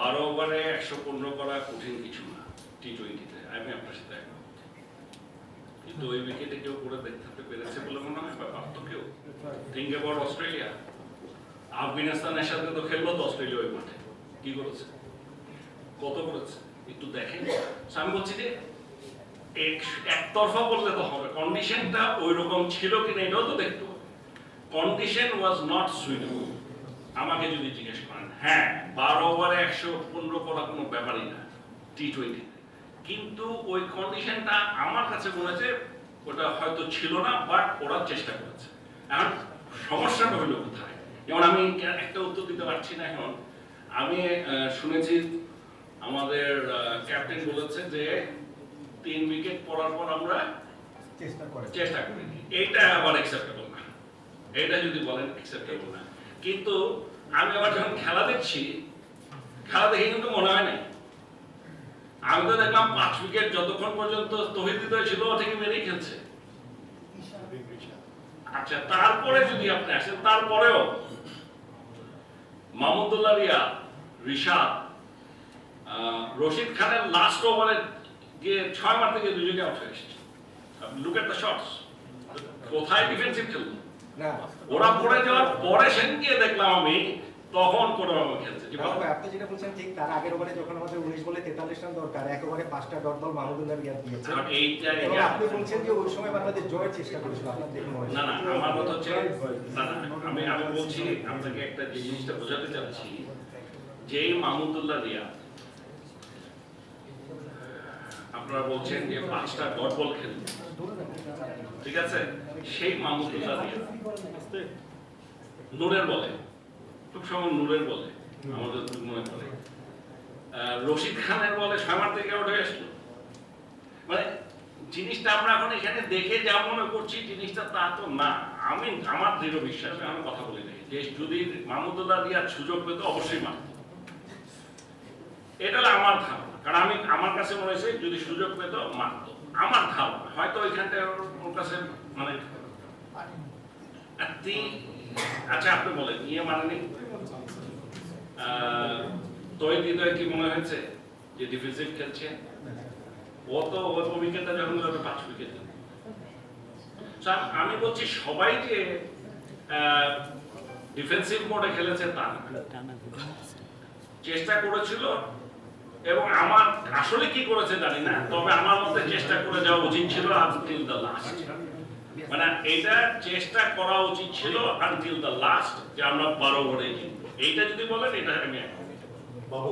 বারো ওভারে একশো পনেরো করা কঠিন কিছু না টি টোয়েন্টিতে আমি আপনার সাথে একমত। কিন্তু ওই উইকেটে কেউ করে দেখতে পেরেছে বলে মনে হয়? বা পারত কেউ। থিঙ্ক অ্যাবাউট অস্ট্রেলিয়া আফগানিস্তানের সাথে তো খেললো তো অস্ট্রেলিয়া ওই মাঠে। কি করেছে? কত করেছে? একটু দেখেন। আমি বলছি যে, এক- একতরফা বললে তো হবে। কন্ডিশনটা ওই রকম ছিল কিনা এটাও তো দেখতে হবে। কন্ডিশন ওয়াজ নট সুইটেবল আমাকে যদি জিজ্ঞেস করেন হ্যাঁ বারো ওভারে একশো পনেরো করা কোনো ব্যাপারই না টি টোয়েন্টিতে কিন্তু ওই কন্ডিশনটা আমার কাছে মনে হচ্ছে ওটা হয়তো ছিল না বাট ওরা চেষ্টা করেছে। এখন সমস্যাটা হলো কোথায়? যেমন আমি একটা উত্তর দিতে পারছি না এখন। আমি শুনেছি আমাদের ক্যাপ্টেন বলেছে যে তিন উইকেট পড়ার পর আমরা চেষ্টা করে। চেষ্টা করিনি এইটা আবার অ্যাকসেপ্টেবল না। এটা যদি বলেন অ্যাকসেপ্টেবল না। কিন্তু আমি আবার যখন খেলা দেখছি, খেলা দেখে কিন্তু মনে হয় নাই। আমি তো দেখলাম পাঁচ উইকেট যতক্ষণ পর্যন্ত তহিদ হৃদয় ছিল, ও থেকে মেরেই খেলছে। আচ্ছা তারপরে যদি আপনি আসেন, তারপরেও মাহমুদুল্লাহ রিয়া, রিশাদ রশিদ খানের লাস্ট ওভারে গিয়ে ছয় মার থেকে দুজনে আউট হয়ে এসেছে লুক এট দ্য শটস কোথায় ডিফেন্সিভ খেললো? ওরা পড়ে যাওয়ার পরে সেন গিয়ে দেখলাম আমি তখন কোনো রকম খেলছে। আপনি যেটা বলছেন ঠিক তার আগের ওভারে যখন আমাদের উনিশ বলে তেতাল্লিশ রান দরকার এক ওভারে পাঁচটা ডট বল মাহমুদুল্লাহ রিয়াদ দিয়েছে। আপনি বলছেন যে ওই সময় বাংলাদেশ জয়ের চেষ্টা করেছিল আপনার দেখে মনে না না আমার কথা হচ্ছে আমি আমি বলছি আপনাকে একটা যে জিনিসটা বোঝাতে চাচ্ছি যেই মাহমুদুল্লাহ রিয়া আপনারা বলছেন যে পাঁচটা ডট বল খেলবে। ঠিক আছে? সেই মাহমুদুল্লাহ রিয়া নূরের বলে। খুব সময় নূরের বলে আমাদের মনে আহ, রশিদ খানের বলে সামার থেকে হয়ে আসলো মানে জিনিসটা আমরা এখন এখানে দেখে যা মনে করছি জিনিসটা তা তো না। আমি আমার দৃঢ় বিশ্বাস আমি কথা বলি নাই। যে যদি মাহমুদুল্লাহ রিয়ার সুযোগ পেত অবশ্যই মারত। এটা আমার ধারণা। কারণ আমি আমার কাছে মনে হয়েছে যদি সুযোগ পেত মারত। হয়তো মানে আচ্ছা আপনি বলেন ইয়ে মানেনি কি মনে হয়েছে যে খেলছে? ও তো ওর যখন পাঁচ উইকেট আমি বলছি সবাই যে ডিফেন্সিভ মোডে খেলেছে তা চেষ্টা করেছিল এবং আমার আসলে কি করেছে জানি না, তবে আমার মধ্যে চেষ্টা করে যাওয়া উচিত ছিল আনটিল দ্য লাস্ট মানে এটা চেষ্টা করা উচিত ছিল আনটিল দ্য লাস্ট যে আমরা বারো ওভারে এইটা যদি বলেন, এটা আমি। বাবু